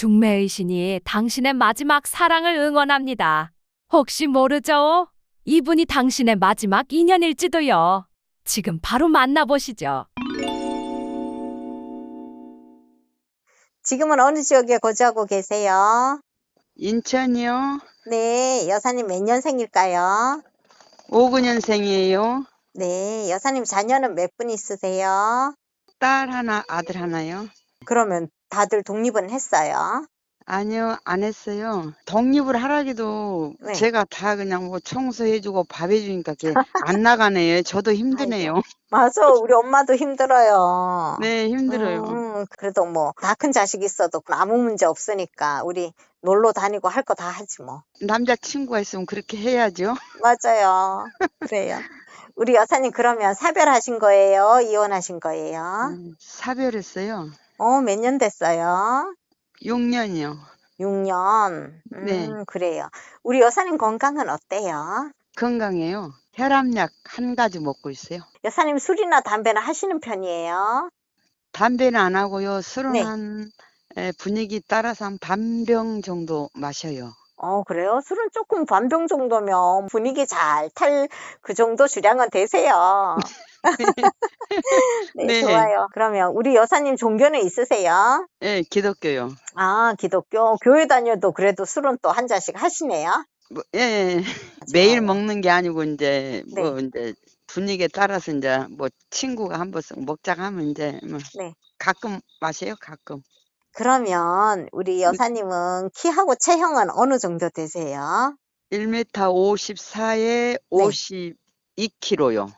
중매의 신이 당신의 마지막 사랑을 응원합니다. 혹시 모르죠? 이분이 당신의 마지막 인연일지도요. 지금 바로 만나보시죠. 지금은 어느 지역에 거주하고 계세요? 인천이요. 네, 여사님 몇 년생일까요? 59년생이에요. 네, 여사님 자녀는 몇 분 있으세요? 딸 하나, 아들 하나요. 그러면 다들 독립은 했어요? 아니요, 안 했어요. 독립을 하라기도 네. 제가 다 그냥 뭐 청소해주고 밥 해주니까 그게 안 나가네요. 저도 힘드네요. 맞아, 우리 엄마도 힘들어요. 네, 힘들어요. 음, 그래도 뭐 다 큰 자식 있어도 아무 문제 없으니까 우리 놀러 다니고 할 거 다 하지 뭐. 남자친구가 있으면 그렇게 해야죠. 맞아요. 그래요. 우리 여사님 그러면 사별하신 거예요? 이혼하신 거예요? 음, 사별했어요. 어, 몇 년 됐어요? 6년이요. 6년. 음, 네. 그래요. 우리 여사님 건강은 어때요? 건강해요. 혈압약 한 가지 먹고 있어요. 여사님 술이나 담배나 하시는 편이에요? 담배는 안 하고요. 술은 네. 한 에, 분위기 따라서 한 반병 정도 마셔요. 어, 그래요? 술은 조금 반병 정도면 분위기 잘 탈 그 정도 주량은 되세요. 네, 네. 좋아요. 그러면 우리 여사님 종교는 있으세요? 예, 기독교요. 아, 기독교. 교회 다녀도 그래도 술은 또 한 잔씩 하시네요? 뭐, 예, 예. 매일 좋아요. 먹는 게 아니고 이제 뭐 네. 이제 분위기에 따라서 이제 뭐 친구가 한 번씩 먹자고 하면 이제 뭐 네. 가끔 마셔요, 가끔. 그러면 우리 여사님은 키하고 체형은 어느 정도 되세요? 1m 54에 52kg요.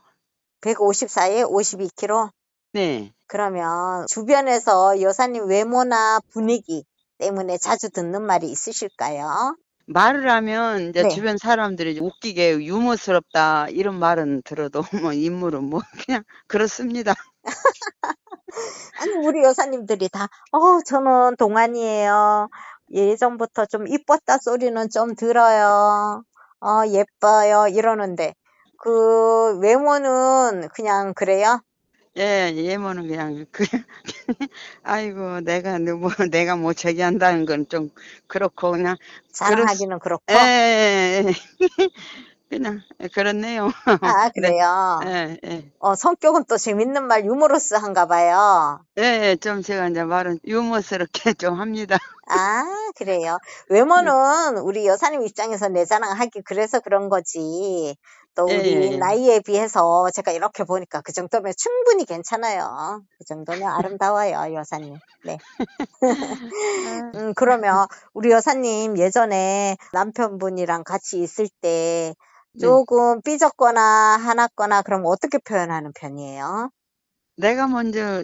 154에 52kg? 네. 그러면 주변에서 여사님 외모나 분위기 때문에 자주 듣는 말이 있으실까요? 말을 하면 이제 네. 주변 사람들이 웃기게 유머스럽다 이런 말은 들어도 뭐 인물은 뭐 그냥 그렇습니다. 아니, 우리 여사님들이 다, 어, 저는 동안이에요. 예전부터 좀 이뻤다 소리는 좀 들어요. 어, 예뻐요. 이러는데, 그 외모는 그냥 그래요? 예, 예모는 그냥 그 아이고 내가 뭐 내가 뭐 저기 한다는 건 좀 그렇고 그냥 자랑하기는 그렇 고. 예, 예, 예. 그냥 그렇네요. 아, 그래요. 예, 예. 어, 성격은 또 재밌는 말 유머러스한가 봐요. 예, 예, 좀 제가 이제 말은 유머스럽게 좀 합니다. 아, 그래요. 외모는 우리 여사님 입장에서 내 자랑하기 그래서 그런 거지. 또 예, 우리 예, 예. 나이에 비해서 제가 이렇게 보니까 그 정도면 충분히 괜찮아요. 그 정도면 아름다워요, 여사님. 네. 음, 그러면 우리 여사님 예전에 남편분이랑 같이 있을 때 네. 조금 삐졌거나 화났거나 그럼 어떻게 표현하는 편이에요? 내가 먼저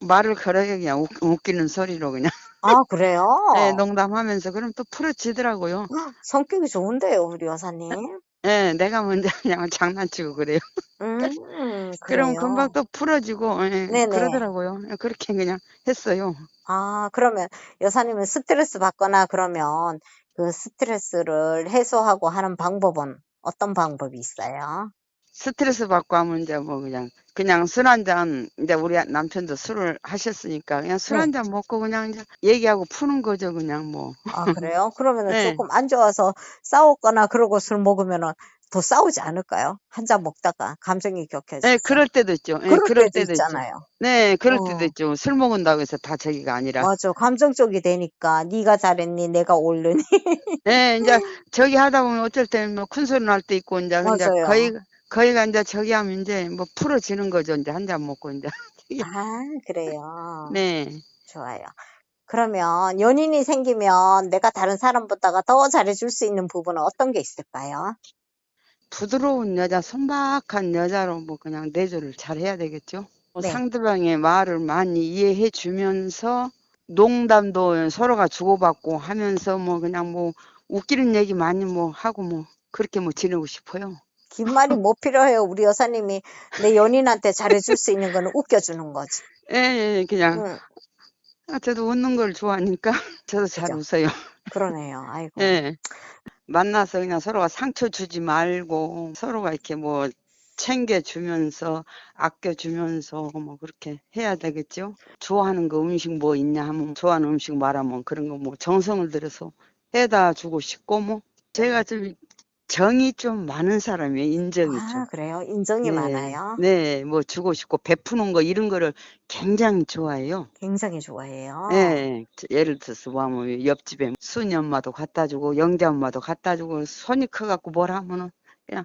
말을 걸어요 그냥 웃, 웃기는 소리로 그냥 아, 그래요? 예, 농담하면서 그럼 또 풀어지더라고요. 성격이 좋은데요, 우리 여사님. 예, 내가 먼저 그냥 장난치고 그래요. 음, 그럼 그래요. 금방 또 풀어지고 예, 네네. 그러더라고요. 예, 그렇게 그냥 했어요. 아, 그러면 여사님은 스트레스 받거나 그러면 그 스트레스를 해소하고 하는 방법은 어떤 방법이 있어요? 스트레스 받고 하면 이제 뭐 그냥 그냥 술 한잔 이제 우리 남편도 술을 하셨으니까 그냥 술 네. 한 잔 먹고 그냥 이제 얘기하고 푸는 거죠 그냥 뭐. 아, 그래요? 그러면은 네. 조금 안 좋아서 싸웠거나 그러고 술 먹으면은 더 싸우지 않을까요? 한 잔 먹다가 감정이 격해져서. 예, 그럴 때도 있죠. 예, 그럴 때도 있죠. 있잖아요. 네, 그럴 어. 때도 있죠. 술 먹은다고 해서 다 저기가 아니라. 맞아. 감정적이 되니까 네가 잘했니? 내가 옳으니? 예, 이제 저기 하다 보면 어쩔 때는 뭐 큰 소리 날 때 있고 이제 이제 맞아요. 거의 거의가 이제 저기 하면 이제 뭐 풀어지는 거죠. 이제 한 잔 먹고 이제. 아, 그래요. 네. 좋아요. 그러면 연인이 생기면 내가 다른 사람보다가 더 잘해줄 수 있는 부분은 어떤 게 있을까요? 부드러운 여자, 손박한 여자로 뭐 그냥 내조를 잘 해야 되겠죠. 뭐 네. 상대방의 말을 많이 이해해 주면서 농담도 서로가 주고받고 하면서 뭐 그냥 뭐 웃기는 얘기 많이 뭐 하고 뭐 그렇게 뭐 지내고 싶어요. 긴 말이 뭐 필요해요. 우리 여사님이 내 연인한테 잘해줄 수 있는 거는 웃겨주는 거지. 예, 예, 그냥 응, 아, 저도 웃는 걸 좋아하니까 저도 잘 그죠? 웃어요. 그러네요. 아이고. 예. 만나서 그냥 서로가 상처 주지 말고 서로가 이렇게 뭐 챙겨주면서 아껴주면서 뭐 그렇게 해야 되겠죠. 좋아하는 거 음식 뭐 있냐 하면 좋아하는 음식 말하면 그런 거 뭐 정성을 들여서 해다 주고 싶고 뭐 제가 좀 정이 좀 많은 사람이에요. 인정이 좀. 아, 그래요? 인정이 네, 많아요? 네, 뭐 주고 싶고 베푸는 거 이런 거를 굉장히 좋아해요. 굉장히 좋아해요. 예, 예를 들어서 뭐 하면 옆집에 순이 엄마도 갖다 주고 영자 엄마도 갖다 주고 손이 커갖고 뭘 하면은 그냥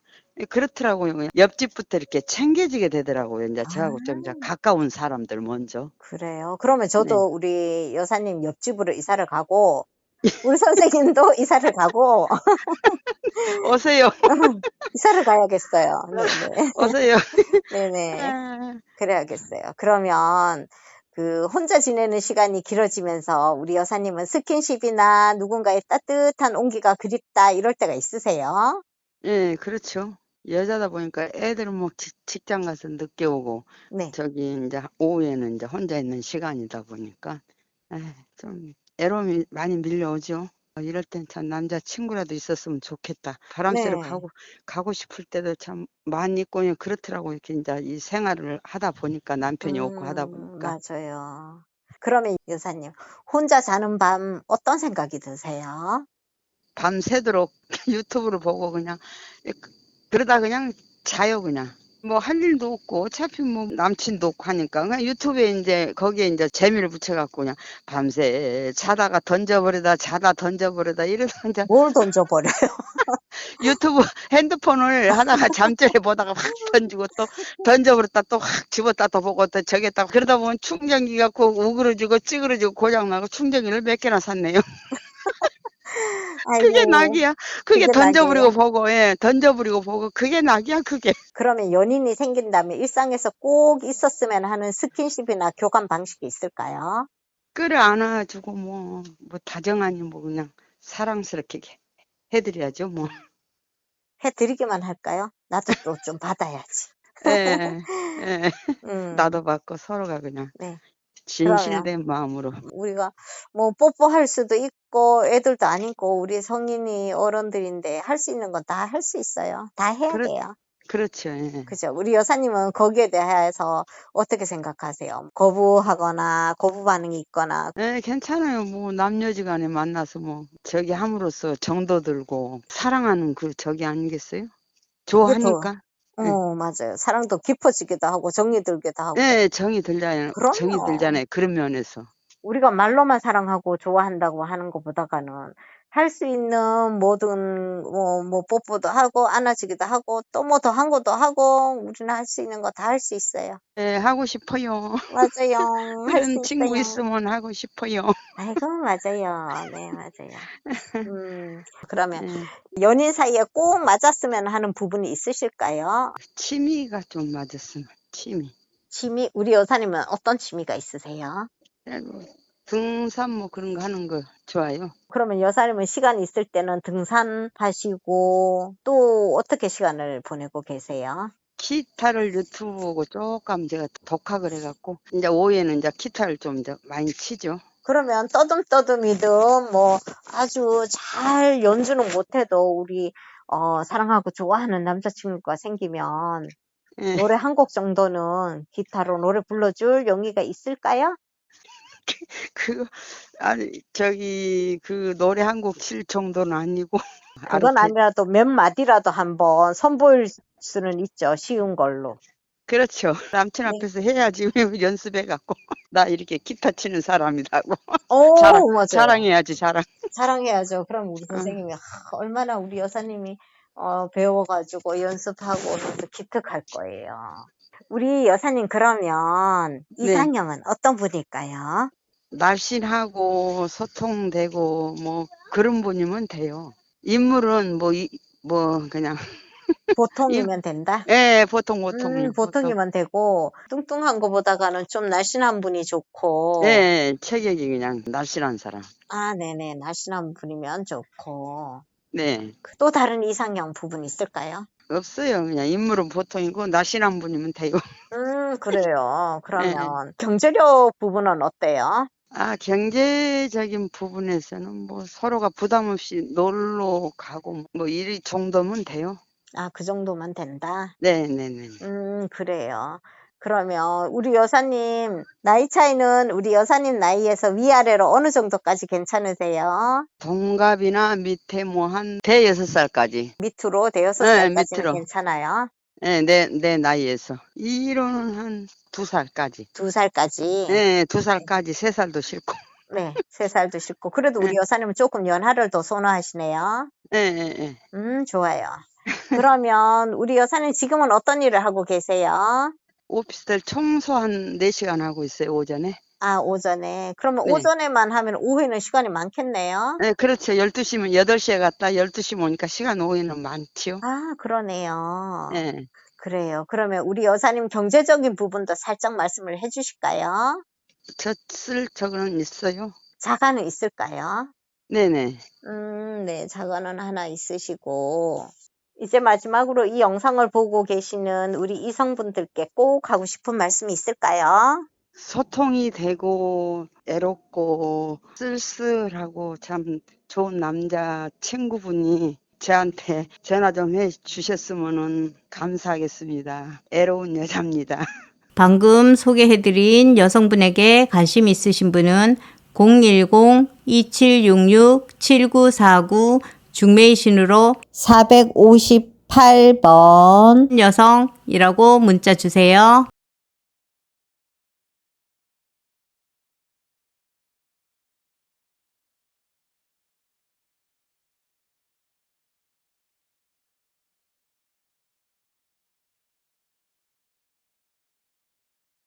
그렇더라고요. 그냥 옆집부터 이렇게 챙겨지게 되더라고요. 이제 저하고 좀 이제 아. 가까운 사람들 먼저. 그래요. 그러면 네. 저도 우리 여사님 옆집으로 이사를 가고, 우리 선생님도 이사를 가고, 오세요, 이사를 가야겠어요. 네네. 오세요. 네네. 아, 그래야겠어요. 그러면 그 혼자 지내는 시간이 길어지면서 우리 여사님은 스킨십이나 누군가의 따뜻한 온기가 그립다 이럴 때가 있으세요? 예, 그렇죠. 여자다 보니까 애들은 뭐 직- 직장 가서 늦게 오고 네. 저기 이제 오후에는 이제 혼자 있는 시간이다 보니까 에이, 좀 애로움이 많이 밀려오죠. 이럴 땐 참 남자 친구라도 있었으면 좋겠다. 바람 쐬러 네. 가고 가고 싶을 때도 참 많이 있고 그냥 그렇더라고 이렇게 이제 이 생활을 하다 보니까 남편이 없고 하다 음, 보니까 맞아요. 그러면 여사님, 혼자 자는 밤 어떤 생각이 드세요? 밤새도록 유튜브를 보고 그냥 그- 그러다 그냥 자요 그냥. 뭐 할 일도 없고 어차피 뭐 남친도 없고 하니까 그냥 유튜브에 이제 거기에 이제 재미를 붙여갖고 그냥 밤새 자다가 던져버리다 자다 던져버리다 이러다 이제 뭘 던져버려요? 유튜브 핸드폰을 하다가 잠자리 보다가 확 던지고 또 던져버렸다 또 확 집었다 또 보고 또 저겼다 그러다 보면 충전기가 꼭 우그러지고 찌그러지고 고장나고 충전기를 몇 개나 샀네요. 그게 낙이야. 그게 그게 던져버리고 낙이에요? 보고, 예, 던져버리고 보고, 그게 낙이야, 그게. 그러면 연인이 생긴다면 일상에서 꼭 있었으면 하는 스킨십이나 교감 방식이 있을까요? 끌어 안아주고, 뭐, 뭐, 다정하니, 뭐, 그냥, 사랑스럽게 해- 해드려야죠, 뭐. 해드리기만 할까요? 나도 또 좀 받아야지. 예, 예. 음, 나도 받고 서로가 그냥, 네. 진실된 마음으로. 우리가 뭐 뽀뽀할 수도 있고 애들도 아니고 우리 성인이 어른들인데 할 수 있는 건 다 할 수 있어요. 다 해야 그렇- 돼요. 그렇죠, 예. 그죠? 우리 여사님은 거기에 대해서 어떻게 생각하세요? 거부하거나 거부 반응이 있거나 예, 괜찮아요. 뭐, 남녀지간에 만나서 뭐, 저기 함으로써 정도 들고, 사랑하는 그 저기 아니겠어요? 좋아하니까. 네. 어 맞아요. 사랑도 깊어지기도 하고 정이 들기도 하고 예, 정이 들잖아요. 정이 그럼요. 들잖아요. 그런 면에서. 우리가 말로만 사랑하고 좋아한다고 하는 것보다는 할 수 있는 모든 뭐, 뭐 뽀뽀도 하고 안아주기도 하고 또 뭐 더 한 것도 하고 우리는 할 수 있는 거 다 할 수 있어요. 예, 하고 싶어요. 맞아요. 그런 친구. 있으면 하고 싶어요. 아이고 맞아요. 네 맞아요. 음 그러면 예. 연인 사이에 꼭 맞았으면 하는 부분이 있으실까요? 취미가 좀 맞았으면 취미. 취미 우리 여사님은 어떤 취미가 있으세요? 등산 뭐 그런 거 하는 거 좋아요. 그러면 여사님은 시간 있을 때는 등산하시고 또 어떻게 시간을 보내고 계세요? 기타를 유튜브 보고 조금 제가 독학을 해갖고 이제 오후에는 이제 기타를 좀 이제 많이 치죠. 그러면 떠듬떠듬이든 뭐 아주 잘 연주는 못해도 우리 어, 사랑하고 좋아하는 남자친구가 생기면 예. 노래 한 곡 정도는 기타로 노래 불러줄 용의가 있을까요? 그 아니 저기 그 노래 한 곡 칠 정도는 아니고 그건 아니라도 몇 마디라도 한번 선보일 수는 있죠. 쉬운 걸로. 그렇죠. 남친 네. 앞에서 해야지 연습해 갖고 나 이렇게 기타 치는 사람이라고 오, 자랑- 맞아요. 자랑해야지 자랑. 자랑해야죠. 그럼 우리 응. 선생님이 하, 얼마나 우리 여사님이 어, 배워가지고 연습하고 오면서 기특할 거예요. 우리 여사님 그러면 네. 이상형은 어떤 분일까요? 날씬하고 소통되고 뭐 그런 분이면 돼요. 인물은 뭐 이 뭐 그냥 보통이면 된다? 예 보통 보통이요. 음, 보통이면 되고 뚱뚱한 것보다가는 좀 날씬한 분이 좋고 예 체격이 그냥 날씬한 사람. 아 네네 날씬한 분이면 좋고 네 또 다른 이상형 부분 있을까요? 없어요. 그냥 인물은 보통이고 날씬한 분이면 돼요. 음 그래요. 네. 그러면 경제력 부분은 어때요? 아 경제적인 부분에서는 뭐 서로가 부담 없이 놀러 가고 뭐 이 정도면 돼요. 아, 그 정도만 된다. 네 네 네. 음, 그래요. 그러면 우리 여사님 나이 차이는 우리 여사님 나이에서 위아래로 어느 정도까지 괜찮으세요? 동갑이나 밑에 뭐 한 대여섯 살까지. 밑으로 대여섯 네, 살까지는 밑으로. 괜찮아요. 네, 내, 내 나이에서. 이로는 한 두 살까지. 두 살까지. 네, 두 살까지, 세 살도 싫고. 네, 세 살도 싫고. 그래도 우리 네. 여사님은 조금 연하를 더 선호하시네요. 네, 네, 네. 음, 좋아요. 그러면 우리 여사님 지금은 어떤 일을 하고 계세요? 오피스텔 청소 한 4시간 하고 있어요, 오전에. 아, 오전에. 그러면 네. 오전에만 하면 오후에는 시간이 많겠네요. 네, 그렇죠. 12시면, 8시에 갔다 12시 오니까 시간 오후에는 많지요. 아, 그러네요. 네. 그래요. 그러면 우리 여사님 경제적인 부분도 살짝 말씀을 해 주실까요? 젖을 저거는 있어요. 자가는 있을까요? 네네. 음, 네, 자가는 하나 있으시고. 이제 마지막으로 이 영상을 보고 계시는 우리 이성분들께 꼭 하고 싶은 말씀이 있을까요? 소통이 되고, 애롭고, 쓸쓸하고, 참 좋은 남자 친구분이 저한테 전화 좀 해 주셨으면 감사하겠습니다. 애로운 여자입니다. 방금 소개해드린 여성분에게 관심 있으신 분은 010-2766-7949 중매이신으로 458번 여성이라고 문자 주세요.